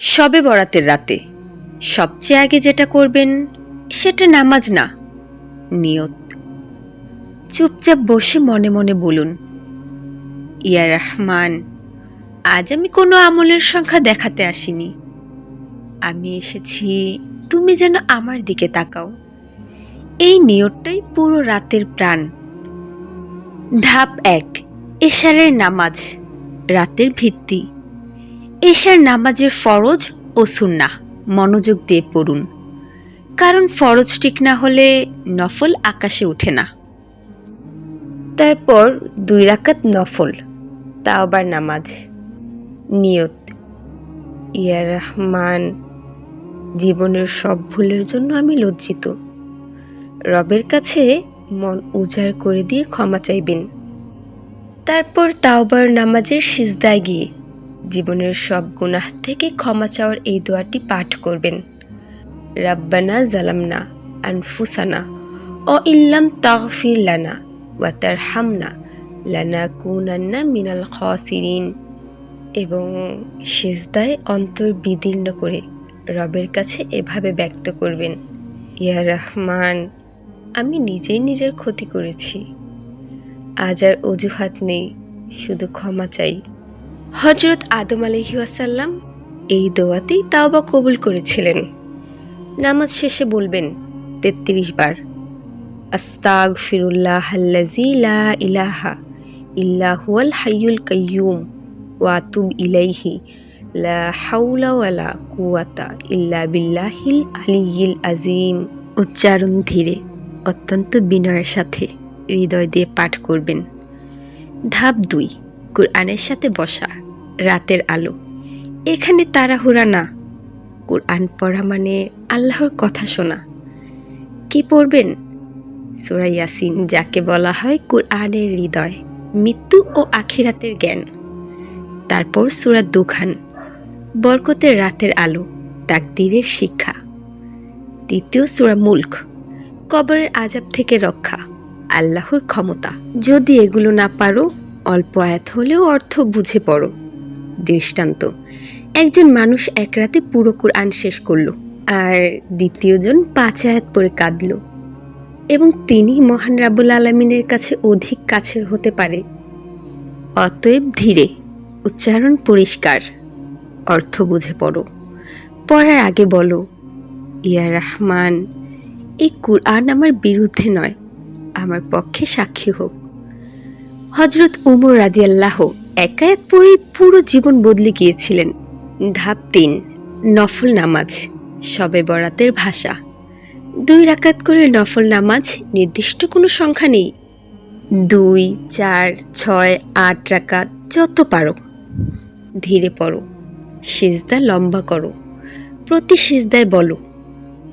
সবে বরাতের রাতে। সবচেয়ে আগে যেটা করবেন, সেটা নামাজ না, নিয়ত। চুপচাপ বসে মনে মনে বলুন, ইয়া রহমান, আজ আমি কোনো আমলের সংখ্যা দেখাতে আসিনি। আমি এসেছি, তুমি যেন আমার দিকে তাকাও। এই নিয়তটাই পুরো রাতের প্রাণ। ধাপ এক, এশারের নামাজ, রাতের ভিত্তি। এশার নামাজের ফরজ ও সুন্নাহ। মনোযোগ দিয়ে পড়ুন। কারণ ফরজ ঠিক না হলে নফল আকাশে ওঠে না। তারপর দুই রাকাত নফল তা আবার নামাজ। নিয়ত, ইয়া রহমান, জীবনের সব ভুলের জন্য আমি লজ্জিত। রবের কাছে মন উজাড় করে দিয়ে ক্ষমা চাইবেন। তারপর তাওবার নামাজের সিজদায় গিয়ে জীবনের সব গুনাহ থেকে ক্ষমা চাওয়ার এই দোয়াটি পাঠ করবেন। রাব্বানা জালামনা আনফুসানা ও ইল্লাম তাগফির লানা ওয়া তার হামনা লানা কুনান্না মিনাল খাসিরিন। এবং সিজদায় অন্তর বিদীর্ণ করে রবের কাছে এভাবে ব্যক্ত করবেন, ইয়া রহমান, আমি নিজেই নিজের ক্ষতি করেছি। আজ আর অজুহাত নেই, শুধু ক্ষমা চাই। হজরত আদম আলহিউসাল্লাম এই দোয়াতেই তাওবা কবুল করেছিলেন। নামাজ শেষে বলবেন, তেত্রিশ বার আস্তাগ ফিরুল্লাহ লা ইলাহা ইল্লাহুয়াল হাইয়ুল কাইয়ুম ওয়াতুব ইলাইহি, লা হাউলা ওয়ালা কুয়াতা ইল্লা বিল্লাহিল আলিয়িল আজিম উচ্চারণ ধীরে, অত্যন্ত বিনয়ের সাথে হৃদয় দিয়ে পাঠ করবেন। ধাপ দুই কোরআনের সাথে বসা, রাতের আলো। এখানে তাড়াহুড়া না। কোরআন পড়া মানে আল্লাহর কথা শোনা। কি পড়বেন? সুরা ইয়াসিন যাকে বলা হয় কোরআনের হৃদয়, মৃত্যু ও আখিরাতের জ্ঞান। তারপর সুরা দুখান, বরকতের রাতের আলো, তাকদীরের শিক্ষা। দ্বিতীয় সুরা মুল্ক, কবরের আজাব থেকে রক্ষা, আল্লাহর ক্ষমতা। যদি এগুলো না পারো অল্প আয়াত হলেও অর্থ বুঝে পড়ো। দৃষ্টান্ত। একজন মানুষ এক রাতে পুরো কোরআন শেষ করল আর দ্বিতীয়জন পাঁচ আয়াত পরে কাঁদল। এবং তিনি মহান রাবুল আলমিনের কাছে অধিক কাছের হতে পারে। অতএব ধীরে, উচ্চারণ পরিষ্কার, অর্থ বুঝে পড়ো। পড়ার আগে বলো, ইয়া রহমান, এই কোরআন আমার বিরুদ্ধে নয়, আমার পক্ষে সাক্ষী হোক। হজরত উমর রাদিয়াল্লাহ একায়াত পরেই পুরো জীবন বদলে গিয়েছিলেন। ধাপ তিন, নফল নামাজ শবে বরাতের ভাষা। দুই রাকাত করে নফল নামাজ, নির্দিষ্ট কোনো সংখ্যা নেই। দুই, চার, ছয়, আট রাকাত যত পারো। ধীরে পড়ো, সিজদা লম্বা করো। প্রতি সিজদায় বলো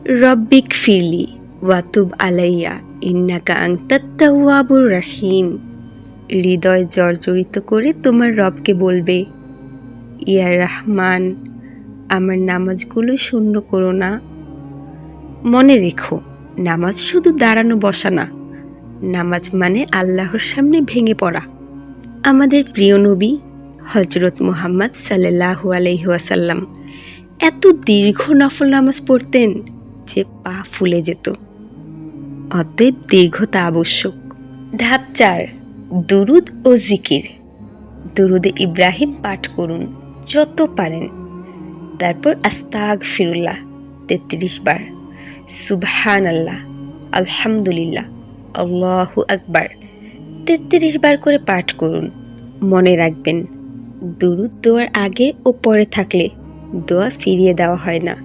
রব্বিক ফিরলি ওয়াতুব আলাইয়া ইন্নাকা আংতাত্তাওয়াবুর রাহিম। হৃদয় জর্জরিত করে তোমার রবকে বলবে, ইয়া রহমান, আমার নামাজগুলো শূন্য করো না। মনে রেখো, নামাজ শুধু দাঁড়ানো বসা না, নামাজ মানে আল্লাহর সামনে ভেঙে পড়া। আমাদের প্রিয় নবী হজরত মুহাম্মদ সাল্লাহু আলহিহাসাল্লাম এত দীর্ঘ নফল নামাজ পড়তেন যে পা ফুলে যেত। অতএব দীর্ঘতা আবশ্যক। ধাপ চার। দুরুদ ও জিকির। দুরুদে ইব্রাহিম পাঠ করুন, যত পারেন। তারপর আস্তাগ ফিরুল্লাহ তেত্রিশ বার। সুবহান আল্লাহ আলহামদুলিল্লাহ, আল্লাহু আকবার। তেত্রিশ বার করে পাঠ করুন, মনে রাখবেন, দুরুদ দোয়ার আগে ও পরে থাকলে দোয়া ফিরিয়ে দেওয়া হয় না।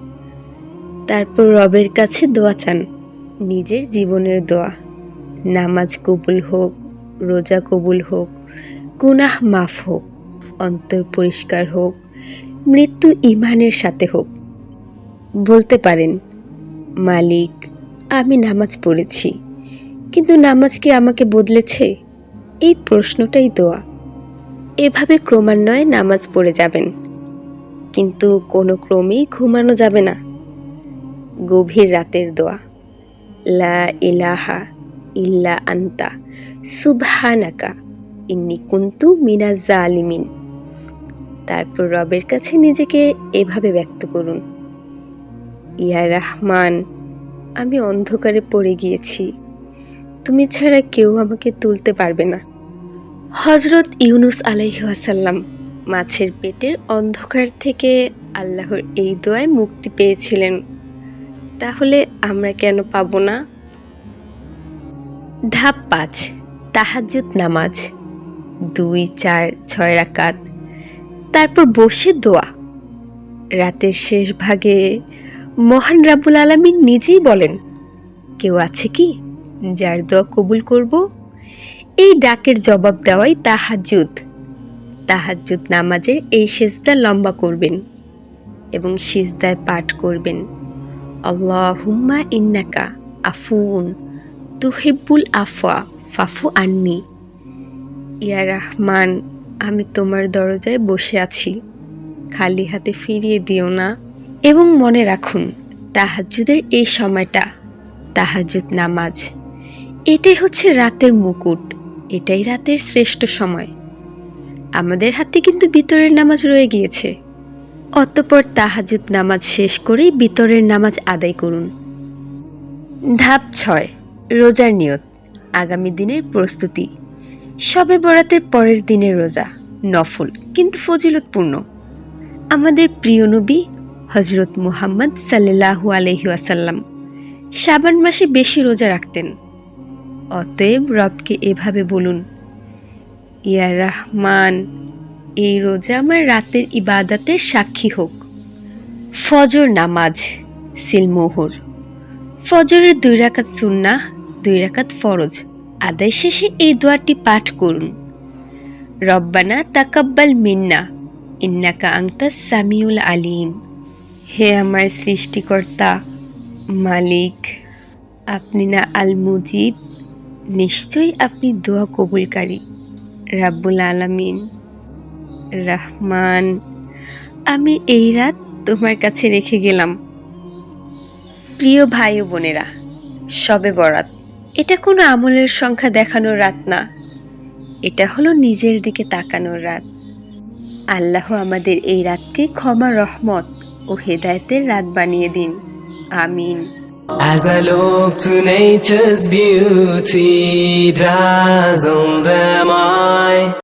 তারপর রবের কাছে দোয়া চান, নিজের জীবনের দোয়া, নামাজ কবুল হোক রোজা কবুল হোক, গুনাহ মাফ হোক, অন্তর পরিষ্কার হোক, মৃত্যু ইমানের সাথে হোক। বলতে পারেন, মালিক, আমি নামাজ পড়েছি, কিন্তু নামাজ কি আমাকে বদলেছে? এই প্রশ্নটাই দোয়া। এভাবে ক্রমান্বয়ে নামাজ পড়ে যাবেন, কিন্তু কোনো ক্রমেই ঘুমানো যাবে না। গভীর রাতের দোয়া। লা ইলাহা ইল্লা আন্তা সুবহানাকা ইন্নি কুন্তু মিনা জালিমিন তারপর রবের কাছে নিজেকে এভাবে ব্যক্ত করুন। ইয়া রহমান, আমি অন্ধকারে পড়ে গিয়েছি। তুমি ছাড়া কেউ আমাকে তুলতে পারবে না। হজরত ইউনুস আলাইহাসাল্লাম মাছের পেটের অন্ধকার থেকে আল্লাহর এই দোয়ায় মুক্তি পেয়েছিলেন। তাহলে আমরা কেন পাবো না? ধাপ পাঁচ, তাহাজ্জুদ নামাজ। দুই, চার, ছয় রাকাত। তারপর বসে দোয়া। রাতের শেষ ভাগে মহান রাবুল আলামিন নিজেই বলেন, কেউ আছে কি যার দোয়া কবুল করব? এই ডাকের জবাব দেওয়াই তাহাজ্জুদ। তাহাজ্জুদ নামাজের এই সেজদা লম্বা করবেন এবং সিজদায় পাঠ করবেন। আল্লাহুম্মা ইন্নাকা আফুন তুহিব্বুল আফওয়া, ফাফু আন্নি। ইয়া রহমান, আমি তোমার দরজায় বসে আছি। খালি হাতে ফিরিয়ে দিও না। এবং মনে রাখুন, তাহাজ্জুদের এই সময়টা, তাহাজ্জুদ নামাজ, এটাই হচ্ছে রাতের মুকুট, এটাই রাতের শ্রেষ্ঠ সময়। আমাদের হাতে কিন্তু বিতরের নামাজ রয়ে গিয়েছে। অতপর তাহাজুদ নামাজ শেষ করেই বিতরের নামাজ আদায় করুন। ধাপ ছয় রোজার নিয়ত, আগামী দিনের প্রস্তুতি। সবে বরাতের পরের দিনের রোজা, নফল কিন্তু ফজিলতপূর্ণ। আমাদের প্রিয় নবী হজরত মুহাম্মদ সাল্লাহু আলহি আসাল্লাম শাবান মাসে বেশি রোজা রাখতেন। অতএব রবকে এভাবে বলুন, ইয়া রহমান, এই রোজা আমার রাতের ইবাদাতের সাক্ষী হোক। ফজর নামাজ সিলমোহর ফজরের দুই রাকাত সুন্নাহ, দুই রাকাত ফরজ। আদায় শেষে এই দোয়াটি পাঠ করুন। রব্বানা তাকাব্বাল মিন্না, ইন্নাকা আংতা সামিউল আলিম। হে আমার সৃষ্টিকর্তা, মালিক, আপনি না আল মুজিব নিশ্চয়ই আপনি দোয়া কবুলকারী। রাব্বুল আলামিন, রহমান, আমি এই রাত তোমার কাছে রেখে গেলাম। প্রিয় ভাই ও বোনেরা সবে বরাত। এটা কোনো আমলের সংখ্যা দেখানোর রাত না। এটা হলো নিজের দিকে তাকানোর রাত। আল্লাহ আমাদের এই রাতকে ক্ষমা রহমত ও হেদায়েতের রাত বানিয়ে দিন। আমিন। As I look to nature's beauty, dazzled am I.